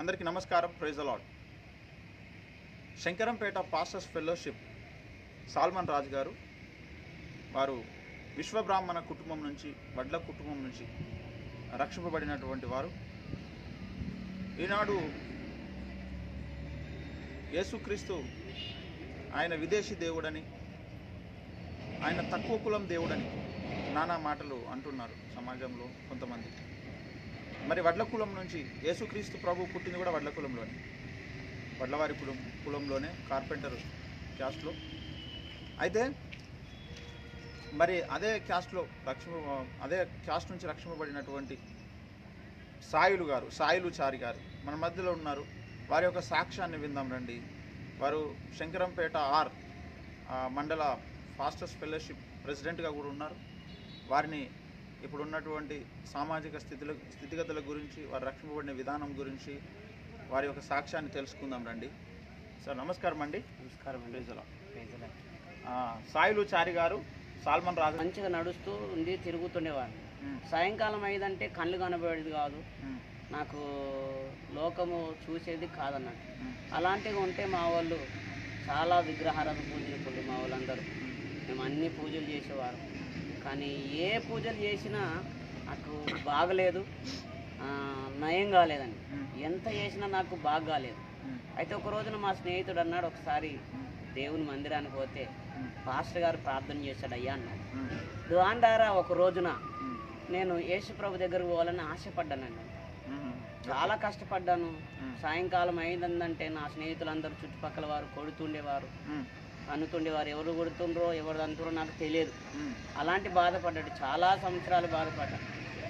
అందరికీ నమస్కారం. ప్రైజ్ అలాడ్ Shankarampet pastors fellowship Solomon Raju garu వారు విశ్వబ్రాహ్మణ కుటుంబం నుంచి వడ్ల కుటుంబం నుంచి రక్షింపబడినటువంటి వారు. ఈనాడు యేసుక్రీస్తు ఆయన విదేశీ దేవుడని ఆయన తక్కువ కులం దేవుడని నానా మాటలు అంటున్నారు సమాజంలో కొంతమంది. మరి వడ్ల కులం నుంచి యేసుక్రీస్తు ప్రభు పుట్టింది కూడా వడ్ల కులంలోనే వడ్లవారి కులం కులంలోనే కార్పెంటర్ క్యాస్ట్లో. అయితే మరి అదే క్యాస్ట్లో లక్ష్మ అదే క్యాస్ట్ నుంచి రక్షింపబడినటువంటి సాయులు గారు సాయులు చారి గారు మన మధ్యలో ఉన్నారు. వారి యొక్క సాక్ష్యాన్ని విందాం రండి. వారు శంకరంపేట ఆర్ మండల ఫాస్టర్స్ ఫెలోషిప్ ప్రెసిడెంట్గా కూడా ఉన్నారు. వారిని ఇప్పుడు ఉన్నటువంటి సామాజిక స్థితుల స్థితిగతుల గురించి వారు రక్షింపబడిన విధానం గురించి వారి యొక్క సాక్ష్యాన్ని తెలుసుకుందాం రండి. సార్ నమస్కారం అండి. నమస్కారం అండి. సాయిలు చారి గారు సాల్మన్ రాజు. మంచిగా నడుస్తూ ఉంది తిరుగుతుండేవాడిని ఉమ్, సాయంకాలం అయ్యేదంటే కళ్ళు కనబడేది కాదు. నాకు లోకము చూసేది కాదన్నట్టు. అలాంటివి ఉంటే మా వాళ్ళు చాలా విగ్రహారాధన పూజలు మా వాళ్ళందరూ. మేము అన్ని పూజలు చేసేవారు. కానీ ఏ పూజలు చేసినా నాకు బాగలేదు. నయం కాలేదండి. ఎంత చేసినా నాకు బాగా కాలేదు. అయితే ఒక రోజున మా స్నేహితుడు అన్నాడు ఒకసారి దేవుని మందిరానికి పోతే పాస్టర్ గారు ప్రార్థన చేశాడు అయ్యా అన్నాడు. దాని ద్వారా ఒక రోజున నేను యేసు ప్రభు దగ్గరకు పోవాలని ఆశపడ్డానండి. చాలా కష్టపడ్డాను. సాయంకాలం అయిందంటే నా స్నేహితులందరూ చుట్టుపక్కల వారు కొడుతుండేవారు ఉమ్, అనుతుండేవారు. ఎవరు కొడుతుండ్రో ఎవరు అంటురో నాకు తెలియదు. అలాంటి బాధపడ్డాడు. చాలా సంవత్సరాలు బాధపడ్డా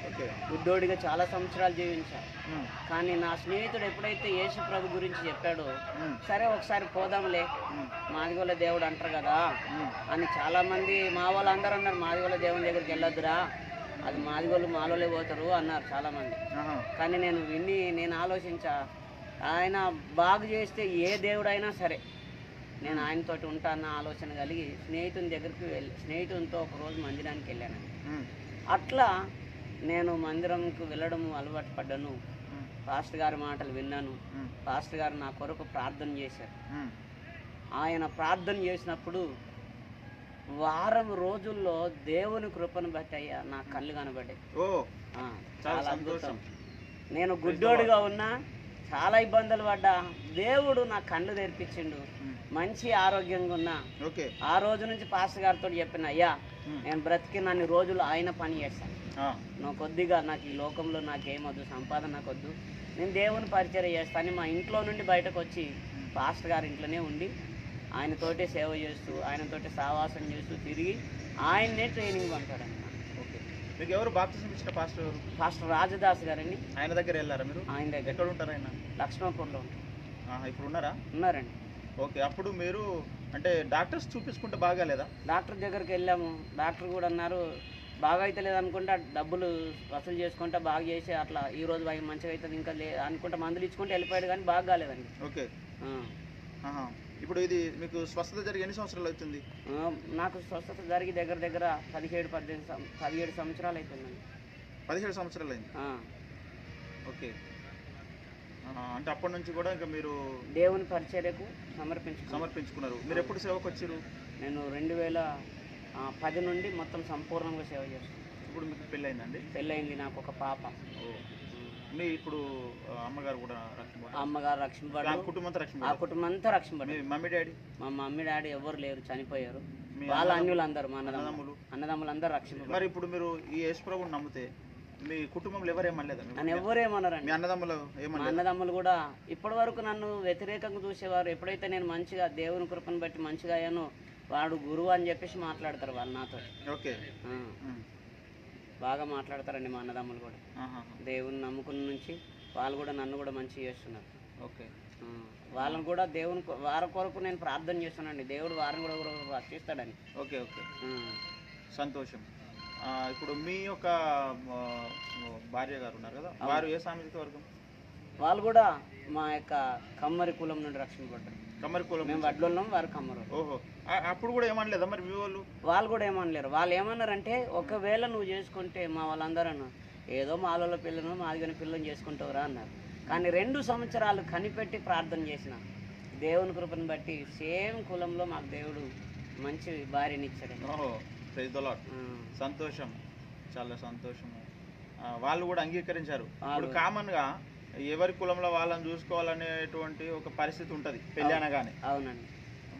ఓకే. ఉద్యోగిగా చాలా సంవత్సరాలు జీవించా ఉమ్, కానీ నా స్నేహితుడు ఎప్పుడైతే యేసు ప్రభు గురించి చెప్పాడో సరే ఒకసారి పోదాంలే. మాదిగోళ్ళ దేవుడు అంటారు కదా. అని చాలా మంది మా వాళ్ళు అందరూ అన్నారు మాదిగోళ్ళ దేవుని దగ్గరికి వెళ్ళొద్దురా. అది మాదిగోళ్ళు మాలోలే పోతారు అన్నారు చాలా మంది కానీ నేను విని నేను ఆలోచించా ఆయన బాగు చేస్తే ఏ దేవుడైనా సరే నేను ఆయనతోటి ఉంటాన్న ఆలోచన కలిగి స్నేహితుని దగ్గరికి వెళ్ళి స్నేహితునితో ఒకరోజు మందిరానికి వెళ్ళాను అట్లా నేను మందిరంకు వెళ్ళడం అలవాటు పడ్డాను. ఉమ్, పాస్టర్ గారి మాటలు విన్నాను. ఉమ్, పాస్టర్ గారు నా కొరకు ప్రార్థన చేశారు. ఆయన ప్రార్థన చేసినప్పుడు వారం రోజుల్లో దేవుని కృపను బట్టి అయ్యా నా కళ్ళు కనబడ్డాయి. చాలా సంతోషం. అద్భుతం. నేను గుడ్డోడుగా ఉన్నా చాలా ఇబ్బందులు పడ్డా. దేవుడు నా కళ్ళు తెరిపించిండు. మంచి ఆరోగ్యంగా ఉన్నా. ఓకే. ఆ రోజు నుంచి పాస్టర్ గారితో చెప్పిన అయ్యా నేను బ్రతికినన్ని రోజులు ఆయన పని చేస్తాను నువ్వు కొద్దిగా నాకు ఈ లోకంలో నాకేమొద్దు సంపాదన నాకొద్దు నేను దేవుని పరిచయం చేస్తాను మా ఇంట్లో నుండి బయటకు వచ్చి పాస్టర్ గారి ఇంట్లోనే ఉండి ఆయనతోటే సేవ చేస్తూ ఆయనతోటి సావాసం చేస్తూ తిరిగి ఆయన్నే ట్రైనింగ్ పంపాడు ఓకే మీకు ఎవరు బాప్తిజం ఇచ్చిన పాస్టర్ ఎవరు? పాస్టర్ రాజదాస్ గారని ఆయన దగ్గర వెళ్ళారా మీరు? ఆయన దగ్గర. ఎక్కడ ఉంటారు ఆయన లక్ష్మణపూర్లో ఆహా, ఇప్పుడు ఉన్నారా? ఉన్నారండి. ఓకే అప్పుడు మీరు అంటే డాక్టర్స్ చూపించుకుంటే బాగాలేదా డాక్టర్ దగ్గరికి వెళ్ళాము. డాక్టర్ కూడా అన్నారు బాగా అయితే లేదనుకుంటా డబ్బులు వసూలు చేసుకుంటా బాగా చేసి అట్లా ఈ రోజు బాగా మంచిగా అవుతుంది ఇంకా లే అనుకుంటా మందులు ఇచ్చుకుంటే వెళ్ళిపోయాడు కానీ బాగా కాలేదండి. ఓకే. ఇప్పుడు ఇది మీకు స్వస్థత జరిగి ఎన్ని సంవత్సరాలు అవుతుంది? నాకు స్వస్థత జరిగి దగ్గర దగ్గర పదిహేడు పద్దెనిమిది పదిహేడు సంవత్సరాలు అయిపోయిందండి. పదిహేడు సంవత్సరాలు అయింది? ఓకే. అంటే అప్పటి నుంచి కూడా ఇంకా మీరు దేవుని పరిచర్యకు సమర్పించుకున్నాను. సమర్పించుకున్నారు. మీరు ఎప్పుడు సేవకు వచ్చారు? నేను రెండు వేల పది నుండి మొత్తం సంపూర్ణంగా సేవ చేస్తాను ఇప్పుడు మీకు పెళ్ళయిందండి పెళ్ళయింది నాకు ఒక పాప. ఓ. మీ ఇప్పుడు అమ్మగారు కూడా అమ్మగారు రక్షణ ఆ మమ్మీ డాడీ? మా మమ్మీ డాడీ ఎవరు లేరు చనిపోయారు. వాళ్ళ అన్యులు అందరు మా అన్నదమ్ములు. అన్నదమ్ములు? అందరు రక్షింపబడ్డారు. మరి ఇప్పుడు మీరు ఈ యేసుప్రభుని నమ్మితే మీ కుటుంబంలో ఎవరు ఏమనలేదా మీకు? నన్ను ఎవరేమన్నారండి మీ అన్నదమ్ములు మా ఏమనలేదు అన్నదమ్ములు కూడా ఇప్పటి వరకు నన్ను వ్యతిరేకంగా చూసేవారు. ఎప్పుడైతే నేను మంచిగా దేవుని కృపను బట్టి మంచిగా అయ్యానో వాడు గురువు అని చెప్పేసి మాట్లాడతారు వాళ్ళు నాతో. ఓకే. బాగా మాట్లాడతారండి మా అన్నదమ్ములు కూడా. దేవుని నమ్ముకున్న నుంచి వాళ్ళు కూడా నన్ను కూడా మంచిగా చేస్తున్నారు. ఓకే. వాళ్ళని కూడా దేవుని వారి కొరకు నేను ప్రార్థన చేస్తున్నానండి. దేవుడు వారిని కూడా రక్షిస్తాడని. Okay okay. సంతోషం. ఇప్పుడు మీ యొక్క భార్య గారు ఉన్నారు కదా వారు ఏ సామాజిక వర్గం వాళ్ళు కూడా మా యొక్క కమ్మరి కులం నుండి రక్షింపబడ్డారు. కమ్మరి కులం మేము వడ్లున్నాం వారు కమ్మరు ఓహో. అప్పుడు కూడా ఏమనలేదా మరి మీ వాళ్ళు? వాళ్ళు కూడా ఏమనలేరు. వాళ్ళు ఏమన్నారంటే ఒకవేళ నువ్వు చేసుకుంటే మా వాళ్ళందరూ ఏదో మాలలో పిల్లను మాదిగని పిల్లని చేసుకుంటావురా అన్నారు. కానీ రెండు సంవత్సరాలు కనిపెట్టి ప్రార్థన చేసిన. దేవుని కృపను బట్టి సేమ్ కులంలో మాకు దేవుడు మంచి భార్యని ఇచ్చాడు ఓహో ప్రైజ్ ద లార్డ్ సంతోషం. చాలా సంతోషము. ఆ, వాళ్ళు కూడా అంగీకరించారు. ఇప్పుడు వాళ్ళు- కామన్గా ఎవరి కులంలో వాళ్ళని చూసుకోవాలనేటువంటి ఒక పరిస్థితి ఉంటది పెళ్ళి అనగానే. అవునండి.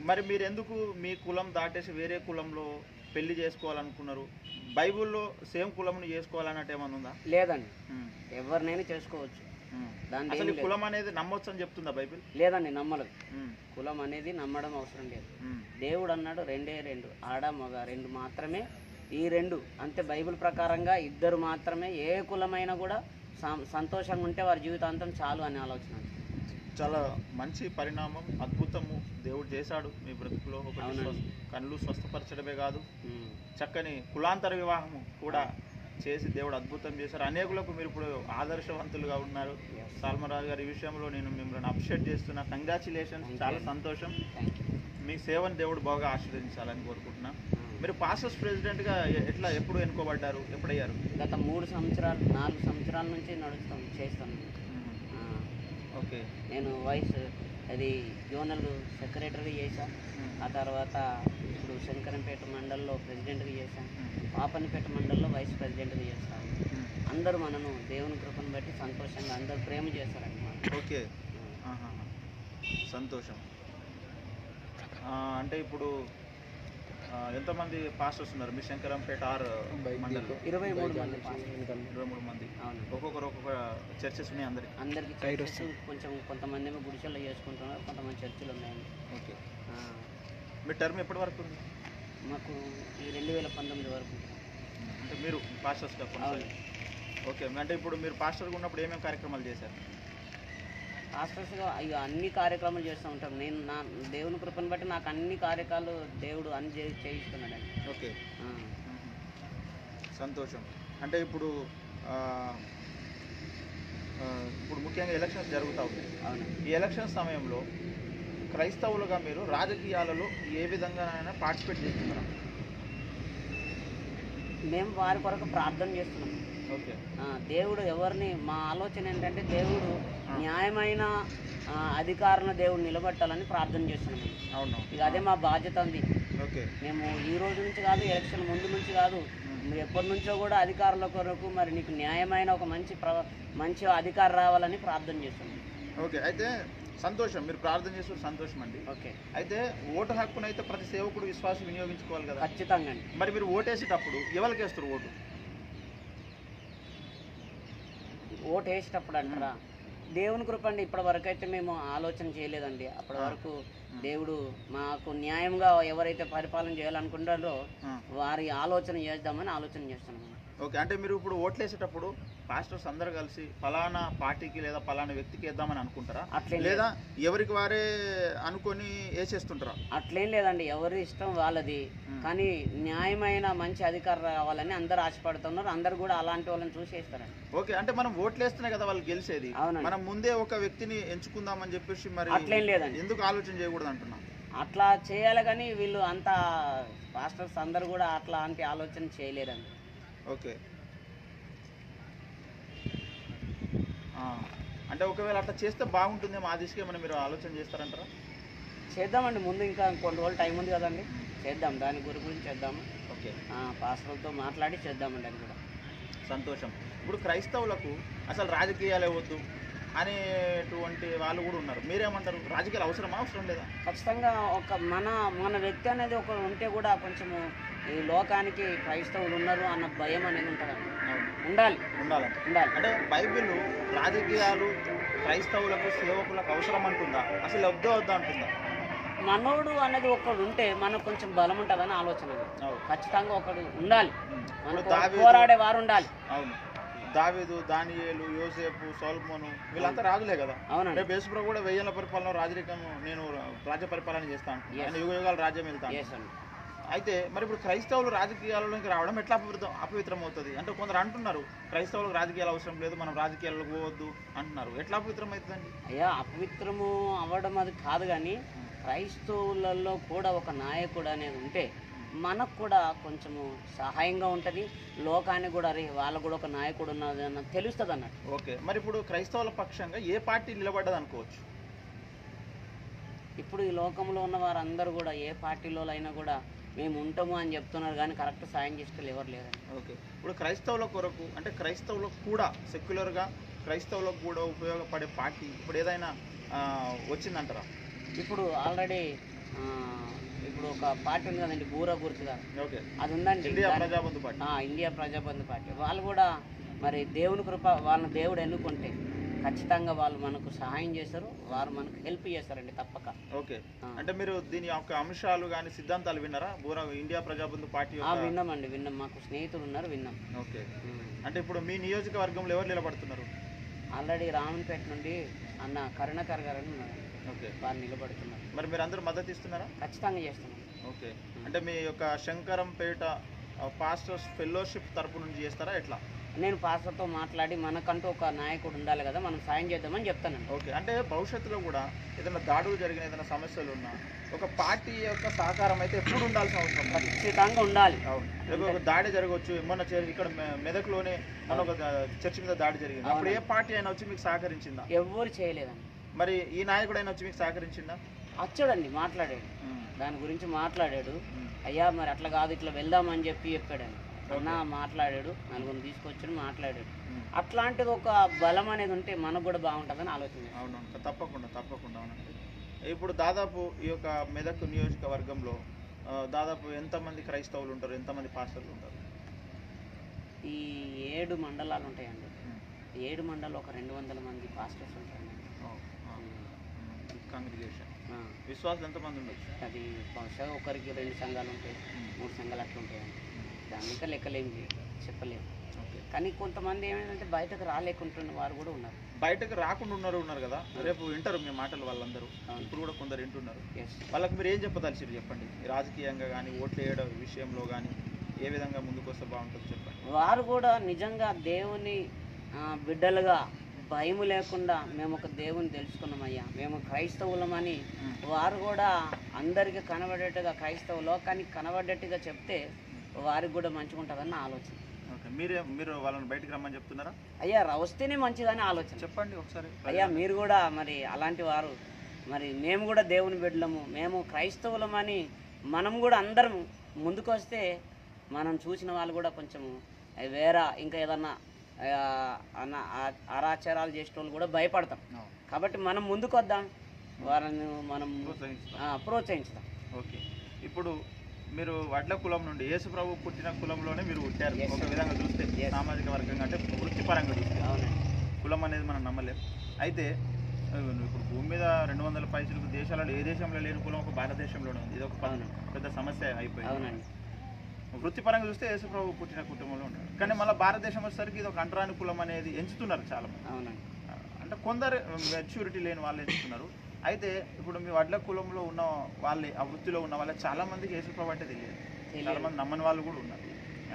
మరి మీరు ఎందుకు మీ కులం దాటేసి వేరే కులంలో పెళ్ళి చేసుకోవాలనుకున్నారు? బైబిల్లో సేమ్ కులంను చేసుకోవాలన్నట్టు ఏమన్నా ఉందా? లేదండి. ఎవరినైనా చేసుకోవచ్చు. అసలు కులం అనేది నమ్మొచ్చు అని చెప్తుందా బైబిల్? లేదండి నమ్మలేదు. కులం అనేది నమ్మడం అవసరం లేదు. దేవుడు అన్నాడు రెండే రెండు ఆడ మగ రెండు మాత్రమే. ఈ రెండు అంతే బైబిల్ ప్రకారంగా ఇద్దరు మాత్రమే. ఏ కులమైనా కూడా సంతోషంగా ఉంటే వారి జీవితాంతం చాలు అనే ఆలోచన. చాలా మంచి పరిణామం అద్భుతము. దేవుడు చేశాడు. మీ బ్రతుకులో. స్వస్థ- కళ్ళు స్వస్థపరచడమే కాదు. చక్కని కులాంతర వివాహము కూడా చేసి దేవుడు అద్భుతం చేశారు. అనేకులకు మీరు ఇప్పుడు ఆదర్శవంతులుగా ఉన్నారు. సాల్మరాజు గారి ఈ విషయంలో నేను మిమ్మల్ని అప్రిషియేట్ చేస్తున్నా. కంగ్రాచులేషన్స్ చాలా. సంతోషం. మీ సేవను దేవుడు బాగా ఆశీర్వదించాలని కోరుకుంటున్నా. మీరు పాస్టర్స్ ప్రెసిడెంట్గా ఎట్లా ఎప్పుడు ఎన్నుకోబడ్డారు? ఎప్పుడయ్యారు? గత మూడు సంవత్సరాలు నాలుగు సంవత్సరాల నుంచి నడుస్తాం చేస్తాను ఓకే. నేను వైస్ అది జోనల్ సెక్రటరీ చేశాను ఆ తర్వాత ఇప్పుడు శంకరంపేట మండల్లో ప్రెసిడెంట్గా చేశాను పాపనిపేట మండల్లో వైస్ ప్రెసిడెంట్గా చేస్తాను అందరూ మనను దేవుని కృపను బట్టి సంతోషంగా అందరూ ప్రేమ చేస్తారండి ఓకే. సంతోషం. అంటే ఇప్పుడు ఎంతమంది పాస్టర్స్ ఉన్నారు? మీ శంకరంపేట ఆర్ మండలం. ఇరవై మూడు మంది. ఇరవై మూడు మంది. అవును. ఒక్కొక్కరు ఒక్కొక్క చర్చెస్ ఉన్నాయి అందరికి. అందరికి చర్చెస్ కొంచెం కొంతమంది ఏమో గుడిసెల్లో చేసుకుంటున్నారు కొంతమంది చర్చిలు ఉన్నాయండి ఓకే. ఆ, మీ టర్మ్ ఎప్పటి వరకు ఉంది? మాకు ఈ రెండు వేల పంతొమ్మిది వరకు. అంటే మీరు పాస్టర్స్గా అవును. ఓకే. అంటే ఇప్పుడు మీరు పాస్టర్గా ఉన్నప్పుడు ఏమేమి కార్యక్రమాలు చేశారు? పాస్టర్స్గా ఇక అన్ని కార్యక్రమాలు చేస్తూ ఉంటాం. నేను నా దేవుని కృపను బట్టి నాకు అన్ని కార్యక్రమాలు దేవుడు అన్ని చే చేయిస్తున్నాడండి. ఓకే. సంతోషం. అంటే ఇప్పుడు ఇప్పుడు ముఖ్యంగా ఎలక్షన్స్ జరుగుతూ ఉన్నాయి. అవును ఈ ఎలక్షన్ సమయంలో క్రైస్తవులుగా మీరు రాజకీయాలలో ఏ విధంగానైనా పార్టిసిపేట్ చేస్తున్నారా? మేము వారి కొరకు ప్రార్థన చేస్తున్నాం. దేవుడు ఎవరిని మా ఆలోచన ఏంటంటే దేవుడు న్యాయమైన అధికారులను దేవుడు నిలబెట్టాలని ప్రార్థన చేస్తున్నాం అవును. ఇక అదే మా బాధ్యత ఉంది ఓకే. మేము ఈ రోజు నుంచి కాదు ఎలక్షన్ ముందు నుంచి కాదు ఎప్పటి నుంచో కూడా అధికారుల కొరకు మరి నీకు న్యాయమైన ఒక మంచి ప్ర మంచి అధికారం రావాలని ప్రార్థన చేస్తున్నాం. ఓకే. అయితే సంతోషం. మీరు ప్రార్థన చేసిన సంతోషం అండి. ఓకే. అయితే ఓటు హక్కును అయితే ప్రతి సేవకుడు విశ్వాసం వినియోగించుకోవాలి కదా. ఖచ్చితంగా అండి. మరి మీరు ఓటేసేటప్పుడు ఎవరికి వేస్తారు ఓటు? ఓటు వేసేటప్పుడు అంటారా దేవుని కృప అండి. ఇప్పటి వరకు అయితే మేము ఆలోచన చేయలేదండి. అప్పటి వరకు దేవుడు మాకు న్యాయంగా ఎవరైతే పరిపాలన చేయాలనుకుంటారో. వారి ఆలోచన చేద్దామని ఆలోచన చేస్తున్నాం. ఓకే. అంటే మీరు ఇప్పుడు ఓట్లు వేసేటప్పుడు పాస్టర్స్ అందరు కలిసి ఫలానా పార్టీకి లేదా ఫలానా వ్యక్తికి వేద్దామని అనుకుంటారా? అట్లేం లేదా. ఎవరికి వారే అనుకొని వేసేస్తుంటారా? అట్లేం లేదండి. ఎవరి ఇష్టం వాళ్ళది. కానీ న్యాయమైన మంచి అధికారం రావాలని అందరు ఆశపడుతున్నారు. అందరు కూడా అలాంటి వాళ్ళని చూసి వేస్తారండి. ఓకే. అంటే మనం ఓట్లు వేస్తేనే కదా వాళ్ళు గెలిచేది. మనం ముందే ఒక వ్యక్తిని ఎంచుకుందామని చెప్పేసి మరి అట్లేం లేదండి. ఎందుకు ఆలోచన చేయకూడదు అంటున్నా అట్లా చేయాలి కానీ వీళ్ళు అంతా పాస్టర్స్ అందరు కూడా అట్లాంటి ఆలోచన చేయలేరండి. ఓకే. అంటే ఒకవేళ అట్లా చేస్తే బాగుంటుందేమో ఆ దిశగా మనం మీరు ఆలోచన చేస్తారంటారా? చేద్దామండి ముందు ఇంకా కొన్ని రోజులు టైం ఉంది కదండి. చేద్దాం దాని గురి గురించి చేద్దాము ఓకే. పాస్టర్లతో మాట్లాడి చేద్దామండి అది కూడా. సంతోషం. ఇప్పుడు క్రైస్తవులకు అసలు రాజకీయాలే వద్దు అనేటువంటి వాళ్ళు కూడా ఉన్నారు. మీరేమంటారు? రాజకీయాలు అవసరమా అవసరం లేదా? ఖచ్చితంగా ఒక మన మన వ్యక్తి అనేది ఒక ఉంటే కూడా కొంచెము ఈ లోకానికి క్రైస్తవులు ఉన్నారు అన్న భయం అనేది ఉంటుందండి. ఉండాలి. ఉండాలంట ఉండాలి. అంటే బైబిల్ రాజకీయాలు క్రైస్తవులకు సేవకులకు అవసరం అంటుందా? అసలు వద్దా వద్దా అంటుందా? మనోడు అనేది ఒకడు ఉంటే మనకు కొంచెం బలం ఉంటుందని ఆలోచన ఖచ్చితంగా ఒకడు ఉండాలి. పోరాడే వారు ఉండాలి. అవును. దావీదు దానియేలు యోసేపు సోల్మోను వీళ్ళంతా రాజులే కదా? అవునండి. రేపు యేసుప్రభు కూడా వెయ్యేళ్ళ పరిపాలన రాజరికం నేను రాజ్య పరిపాలన చేస్తాను యుగ యుగాలు రాజ్యం వెళ్తాను అయితే మరి ఇప్పుడు క్రైస్తవులు రాజకీయాలలోకి రావడం ఎట్లా అపవిత్రం అపవిత్రం అవుతుంది అంటే కొందరు అంటున్నారు క్రైస్తవులకు రాజకీయాలు అవసరం లేదు మనం రాజకీయాలకు పోవద్దు అంటున్నారు. ఎట్లా అపవిత్రం అవుతుందండి అయ్యా అపవిత్రము అవ్వడం అది కాదు కానీ క్రైస్తవులలో కూడా ఒక నాయకుడు అనేది ఉంటే మనకు కూడా కొంచెము సహాయంగా ఉంటుంది. లోకానికి కూడా అరే వాళ్ళకు కూడా ఒక నాయకుడు ఉన్నది అన్న తెలుస్తుంది అన్నట్టు. ఓకే. మరి ఇప్పుడు క్రైస్తవుల పక్షంగా ఏ పార్టీ నిలబడ్డది అనుకోవచ్చు? ఇప్పుడు ఈ లోకంలో ఉన్న వారందరూ కూడా ఏ పార్టీలో అయినా కూడా మేము ఉంటాము అని చెప్తున్నారు కానీ కరెక్ట్ సాయం చేసేటోళ్ళు ఎవరు లేరండి. ఓకే. ఇప్పుడు క్రైస్తవుల కొరకు అంటే క్రైస్తవులకు కూడా సెక్యులర్గా క్రైస్తవులకు కూడా ఉపయోగపడే పార్టీ ఇప్పుడు ఏదైనా వచ్చిందంటారా? ఇప్పుడు ఆల్రెడీ ఇప్పుడు ఒక పార్టీ ఉంది కదండి బూర గుర్తుగా ఓకే. అది ఉందండి. India Prajabandhu party. India Prajabandhu party. వాళ్ళు కూడా మరి దేవుని కృప వాళ్ళని దేవుడు ఎన్నుకుంటే ఖచ్చితంగా వాళ్ళు మనకు సహాయం చేస్తారు వారు మనకు హెల్ప్ చేస్తారండి తప్పక. ఓకే. అంటే మీరు దీని యొక్క అంశాలు కానీ సిద్ధాంతాలు విన్నారా? బూరా ఇండియా ప్రజాబంధు పార్టీ విన్నామండి విన్నాం. మాకు స్నేహితులు ఉన్నారు విన్నాం. ఓకే. అంటే ఇప్పుడు మీ నియోజకవర్గంలో ఎవరు నిలబడుతున్నారు? ఆల్రెడీ రామన్పేట నుండి అన్న కరుణాకర్ గారు అని ఉన్నారు. ఓకే. వారు నిలబడుతున్నారు. మరి మీరు అందరూ మద్దతు ఇస్తున్నారా? ఖచ్చితంగా చేస్తున్నాం. ఓకే. అంటే మీ యొక్క శంకరంపేట పాస్టర్స్ ఫెలోషిప్ తరపు నుంచి చేస్తారా? ఎట్లా? నేను పాస్టర్తో మాట్లాడి మనకంటూ ఒక నాయకుడు ఉండాలి కదా మనం సాయం చేద్దామని చెప్తానండి. ఓకే అంటే భవిష్యత్తులో కూడా ఏదైనా దాడులు జరిగిన ఏదైనా సమస్యలు ఉన్నా ఒక పార్టీ యొక్క సహకారం అయితే ఎప్పుడు ఉండాల్సిన అవసరం. ఖచ్చితంగా ఉండాలి. అవును. దాడి జరగవచ్చు మొన్న ఇక్కడ మెదక్లోనే మొన్న ఒక చర్చి మీద దాడి జరిగింది? అప్పుడు ఏ పార్టీ అయినా వచ్చి మీకు సహకరించిందా? ఎవ్వరు చేయలేదండి. మరి ఈ నాయకుడు అయినా వచ్చి మీకు సహకరించిందా? వచ్చాడండి మాట్లాడాడు. దాని గురించి మాట్లాడాడు. అయ్యా మరి అట్లా కాదు ఇట్లా వెళ్దామని చెప్పి చెప్పాడు అన్న మాట్లాడాడు నలుగురిని తీసుకొచ్చాడు మాట్లాడాడు. అట్లాంటిది ఒక బలం అనేది ఉంటే మనకు కూడా బాగుంటుందని ఆలోచన. అవును తప్పకుండా తప్పకుండా అవునండి. ఇప్పుడు దాదాపు ఈ యొక్క మెదక్ నియోజకవర్గంలో దాదాపు ఎంతమంది క్రైస్తవులు ఉంటారు ఎంతమంది పాస్టర్లు ఉంటారు? ఈ ఏడు మండలాలు ఉంటాయండి. ఏడు మండలం ఒక రెండు వందల మంది పాస్టర్స్ ఉంటారండి. కాంగ్రిగేషన్ ఆ, విశ్వాసులు ఎంతమంది ఉండొచ్చు? అది బహుశా ఒకరికి రెండు సంఘాలు ఉంటాయి మూడు సంఘాలు అట్లా ఉంటాయండి. దాని ఇంకా లెక్కలేం చెప్పలేము ఓకే. కానీ కొంతమంది ఏమైందంటే బయటకు రాలేకుంటున్న వారు కూడా ఉన్నారు. బయటకు రాకుండా ఉన్నారు ఉన్నారు కదా? రేపు వింటారు మీ మాటలు వాళ్ళందరూ. ఇప్పుడు కూడా కొందరు వింటున్నారు. వాళ్ళకి మీరు ఏం చెప్పదలిసిరు చెప్పండి? రాజకీయంగా కానీ ఓట్లు వేయడం విషయంలో కానీ ఏ విధంగా ముందుకు వస్తే బాగుంటుంది చెప్పండి? వారు కూడా నిజంగా దేవుని బిడ్డలుగా భయం లేకుండా మేము ఒక దేవుని తెలుసుకున్నామయ్యా మేము క్రైస్తవులమని వారు కూడా అందరికీ కనబడేట్టుగా క్రైస్తవ లోకానికి కనబడేట్టుగా చెప్తే వారికి కూడా మంచిగా ఉంటుందని నా ఆలోచన. ఓకే మీరే మీరు వాళ్ళని బయటకు రమ్మని చెప్తున్నారా? అయ్యా రా- వస్తేనే మంచిదని ఆలోచన. చెప్పండి ఒకసారి. అయ్యా మీరు కూడా మరి అలాంటి వారు. మరి మేము కూడా దేవుని బిడ్డలము మేము క్రైస్తవులమని మనం కూడా అందరం ముందుకు వస్తే మనం చూసిన వాళ్ళు కూడా కొంచెము వేరే ఇంకా ఏదన్నా అన్న ఆ- అరాచారాలు చేసే వాళ్ళు కూడా భయపడతాం. కాబట్టి మనం ముందుకు వద్దాం వారిని మనం ప్రోత్సహించుదాం ఓకే. ఇప్పుడు మీరు వడ్ల కులం నుండి యేసు ప్రభు పుట్టిన కులంలోనే మీరు పుట్టారు. ఒక. విధంగా చూస్తే. సామాజిక వర్గంగా అంటే వృత్తిపరంగా చూస్తే. కులం అనేది మనం నమ్మలేం. అయితే ఇప్పుడు భూమి మీద రెండు వందల పైసలకు దేశాలలో ఏ దేశంలో లేని కులం ఒక భారతదేశంలోనే ఉంది. ఇది ఒక పెద్ద- సమస్య అయిపోయింది. వృత్తిపరంగా చూస్తే యేసు ప్రభు పుట్టిన కుటుంబంలో ఉంటారు కానీ మళ్ళీ భారతదేశం వచ్చేసరికి ఇది ఒక అంటరాని కులం అనేది ఎంచుతున్నారు చాలా మంది అంటే కొందరు మెచ్యూరిటీ లేని వాళ్ళు ఎంచుతున్నారు. అయితే ఇప్పుడు మీ వడ్ల కులంలో ఉన్న వాళ్ళే ఆ వృత్తిలో ఉన్న వాళ్ళే చాలా మందికి యేసు ప్రభు అంటే తెలియదు. చాలా మంది నమ్మని వాళ్ళు కూడా ఉన్నారు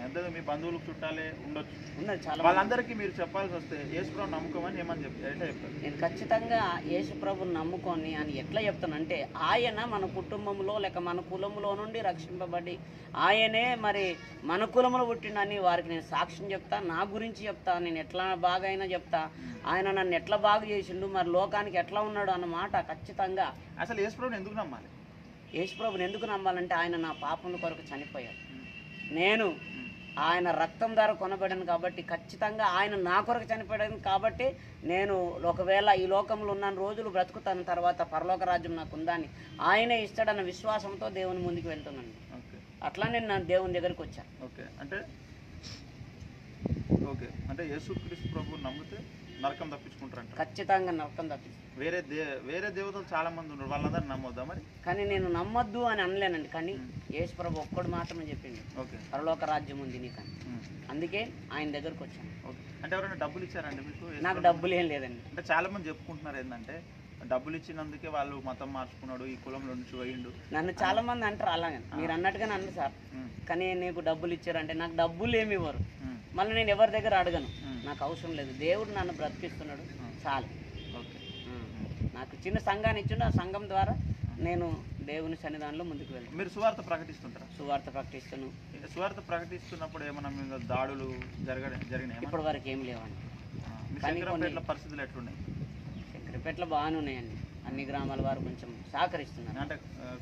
అంతే మీ బంధువులకు చుట్టాలే ఉండొచ్చు. ఉన్నది చాలా. వాళ్ళందరికీ మీరు చెప్పాల్సి వస్తే యేసు ప్రభు నమ్మకం అని ఏమని చెప్తారు ఎట్లా చెప్తారు? నేను ఖచ్చితంగా యేసుప్రభుని నమ్ముకొని అని ఎట్లా చెప్తానంటే ఆయన మన కుటుంబంలో లేక మన కులంలో నుండి రక్షింపబడి ఆయనే మరి మన కులంలో పుట్టిండని వారికి నేను సాక్ష్యం చెప్తా నా గురించి చెప్తా నేను ఎట్లా బాగా అయినా చెప్తా. ఆయన నన్ను ఎట్లా బాగా చేసిండు మరి లోకానికి ఎట్లా ఉన్నాడు అన్న మాట ఖచ్చితంగా. అసలు యేసు ప్రభుని ఎందుకు నమ్మాలి? యేసుప్రభుని ఎందుకు నమ్మాలంటే ఆయన నా పాపముల కొరకు చనిపోయాడు. నేను ఆయన రక్తం ద్వారా కొనబడాను కాబట్టి ఖచ్చితంగా ఆయన నా కొరకు చనిపోయాడు కాబట్టి నేను ఒకవేళ ఈ లోకంలో ఉన్న రోజులు బ్రతుకుతాను తర్వాత పరలోక రాజ్యం నాకు ఉందని ఆయనే ఇస్తాడన్న విశ్వాసంతో దేవుని ముందుకు వెళ్తున్నాను. ఓకే. అట్లా నేను నా దేవుని దగ్గరికి వచ్చా ఓకే. అంటే ఓకే. అంటే యేసుక్రీస్తు ప్రభు నమ్మితే నరకం తప్పించుకుంటారంట. ఖచ్చితంగా నరకం తప్పి వేరే దే వేరే దేవతలు చాలా మంది ఉన్నారు వాళ్ళందరూ నమ్మొద్దా మరి? కానీ నేను నమ్మొద్దు అని అనలేనండి కానీ యేసుప్రభు ఒక్కడు మాత్రమే చెప్పిండు. ఓకే. పరలోక రాజ్యం ఉంది నీకని. అందుకే ఆయన దగ్గరకు వచ్చాను. ఓకే. అంటే ఎవరైనా డబ్బులు ఇచ్చారండి మీకు? నాకు? డబ్బులు ఏం లేదండి. అంటే చాలా మంది చెప్పుకుంటున్నారు ఏంటంటే డబ్బులు ఇచ్చినందుకే వాళ్ళు మతం మార్చుకున్నాడు ఈ కులంలో నుంచి పోయిండు. నన్ను చాలా మంది అంటారు అలాగే మీరు అన్నట్టుగానే అన్నారు సార్. కానీ నీకు డబ్బులు ఇచ్చారంటే నాకు డబ్బులు ఏమి ఇవ్వరు. మళ్ళీ నేను ఎవరి దగ్గర అడగను. నాకు అవసరం లేదు. దేవుడు నన్ను బ్రతికిస్తున్నాడు. చాలు. ఓకే. నాకు చిన్న సంఘాన్ని ఇచ్చిండు ఆ సంఘం ద్వారా నేను దేవుని సన్నిధానంలో ముందుకు వెళ్తాం మీరు సువార్త ప్రకటిస్తుంటారా? సువార్త ప్రకటిస్తాను. సువార్త ప్రకటిస్తున్నప్పుడు ఏమైనా మీద దాడులు జరగ జరిగినాయి? ఇప్పటి వరకు ఏం లేవండి. శంకరంపేటలో పరిస్థితులు ఎట్లున్నాయి? చక్కెరపేటలో బాగానే ఉన్నాయండి. అన్ని గ్రామాల వారు కొంచెం సహకరిస్తున్నారు. అంటే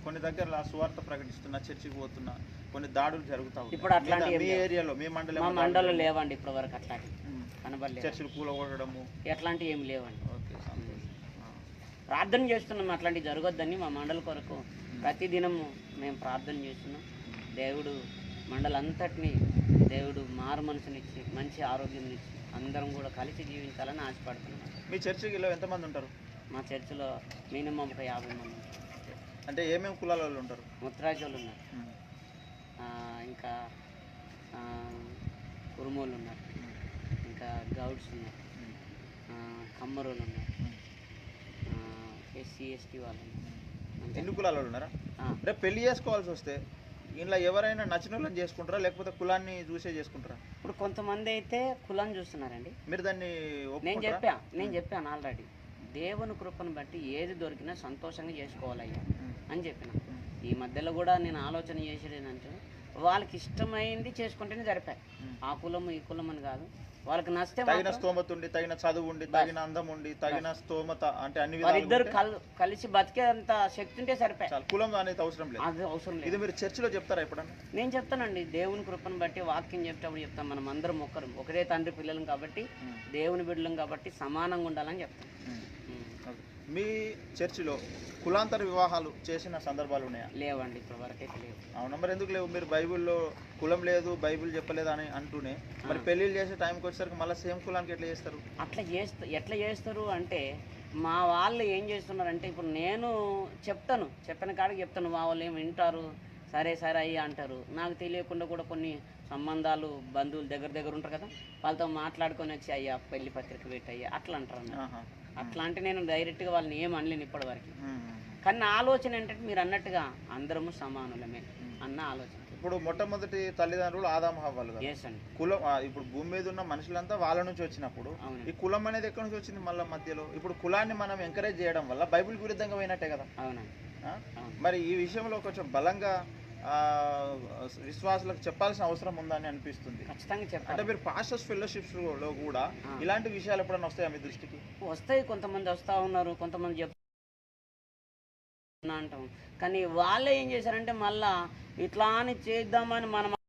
కొన్ని దగ్గర సువార్త ప్రకటిస్తున్న చర్చికి పోతున్న కొన్ని దాడులు జరుగుతా ఉంటాయి. ఇప్పుడు అట్లాంటి. ఏరియాలో మీ మండలం మండలం లేవండి ఇప్పటి వరకు అట్లాంటి కనబడలేదు. చర్చిలు కూలగొట్టడము. ఎట్లాంటివి ఏం లేవండి. ఓకే. ప్రార్థన చేస్తున్నాం అట్లాంటివి జరగొద్దని మా మండల కొరకు ప్రతిదినము మేము ప్రార్థన చేస్తున్నాం. దేవుడు మండలంతటిని దేవుడు మారు మనసునిచ్చి మంచి ఆరోగ్యం ఇచ్చి అందరం కూడా కలిసి జీవించాలని ఆశపడుతున్నాం. మీ చర్చిలో ఎంతమంది ఉంటారు? మా చర్చిలో మినిమం ఒక యాభై మంది. అంటే ఏమేమి కులాల వాళ్ళు ఉంటారు? ముత్రాజోళ్ళు ఉన్నారు. ఇంకా కురుమోళ్ళు ఉన్నారు. ఇంకా గౌడ్స్ ఉన్నారు కమ్మరోళ్ళు ఉన్నారు. ఎస్సీ ఎస్టీ వాళ్ళు. ఎన్ని కులాల ఉన్నారా? రేపు పెళ్ళి చేసుకోవాల్సి వస్తే ఇంట్లో ఎవరైనా నచ్చిన వాళ్ళని చేసుకుంటారా? లేకపోతే కులాన్ని చూసే చేసుకుంటారా? ఇప్పుడు కొంతమంది అయితే కులం చూస్తున్నారండి. మీరు దాన్ని నేను చెప్పా నేను చెప్పాను ఆల్రెడీ. దేవుని కృపను బట్టి ఏది దొరికినా సంతోషంగా చేసుకోవాలయ్యా. అని చెప్పిన. ఈ మధ్యలో కూడా నేను ఆలోచన చేసేది ఏంటంటే వాళ్ళకి ఇష్టమైంది చేసుకుంటేనే జరిపాయి. ఆ కులం ఈ కులం అని కాదు. వాళ్ళకి నచ్చితే తగిన స్తోమత ఉండి తగిన చదువు ఉండి తగిన అందం ఉండి తగిన స్తోమత అంటే అన్ని కల్ కలిసి బతికేంత శక్తి ఉంటే సరిపాయి. కులం అనేది అవసరం లేదు. అది అవసరం లేదు. ఇది మీరు చర్చిలో చెప్తారా ఎప్పుడన్నా? నేను చెప్తానండి దేవుని కృపను బట్టి వాక్యం చెప్తేప్పుడు చెప్తాం. మనం అందరం ఒక్కరు ఒకరే తండ్రి పిల్లలం కాబట్టి. దేవుని బిడ్డలం కాబట్టి సమానంగా ఉండాలని చెప్తాం. మీ చర్చిలో కులాంతర వివాహాలు చేసిన సందర్భాలు ఉన్నాయా? లేవండి ఇప్పటి వరకు అయితే లేవు. అవునా మరి ఎందుకు లేవు? మీరు బైబిల్లో కులం లేదు బైబిల్ చెప్పలేదు అని అంటూనే మరి పెళ్ళిళ్ళు చేసే టైంకి వచ్చేసరికి మళ్ళీ సేమ్ కులానికి ఎట్లా చేస్తారు? అట్లా చేస్తా ఎట్లా చేస్తారు అంటే మా వాళ్ళు ఏం చేస్తున్నారంటే ఇప్పుడు నేను చెప్తాను చెప్పిన కాడికి చెప్తాను మా వాళ్ళు ఏమి వింటారు సరే సరే అయ్యి అంటారు. నాకు తెలియకుండా కూడా కొన్ని సంబంధాలు బంధువులు దగ్గర దగ్గర ఉంటారు కదా వాళ్ళతో మాట్లాడుకొని వచ్చి అయ్యా పెళ్ళి పత్రిక పెట్టి అయ్యా అట్లా అంటారు. అట్లా అంటే నేను డైరెక్ట్గా వాళ్ళని ఏం అనలేను ఇప్పటి వరకు. కానీ నా ఆలోచన ఏంటంటే మీరు అన్నట్టుగా అందరము సమానులమే అన్న ఆలోచన. ఇప్పుడు మొట్టమొదటి తల్లిదండ్రులు ఆదాము హవ్వలు కులం ఇప్పుడు భూమి మీద ఉన్న మనుషులంతా వాళ్ళ నుంచి వచ్చినప్పుడు ఈ కులం అనేది ఎక్కడి నుంచి వచ్చింది మళ్ళీ మధ్యలో? ఇప్పుడు కులాన్ని మనం ఎంకరేజ్ చేయడం వల్ల బైబిల్ విరుద్ధంగా పోయినట్టే కదా. అవునండి. మరి ఈ విషయంలో కొంచెం బలంగా విశ్వాసులకు చెప్పాల్సిన అవసరం ఉందని అనిపిస్తుంది. ఖచ్చితంగా అంటే మీరు పాస్టర్స్ ఫెలోషిప్స్లో కూడా. ఇలాంటి విషయాలు ఎప్పుడైనా వస్తాయా మీ దృష్టికి? వస్తాయి కొంతమంది వస్తూ ఉన్నారు కొంతమంది చెప్ అంటాం. కానీ వాళ్ళే ఏం చేశారంటే మళ్ళా ఇట్లా అని చేద్దామని మనం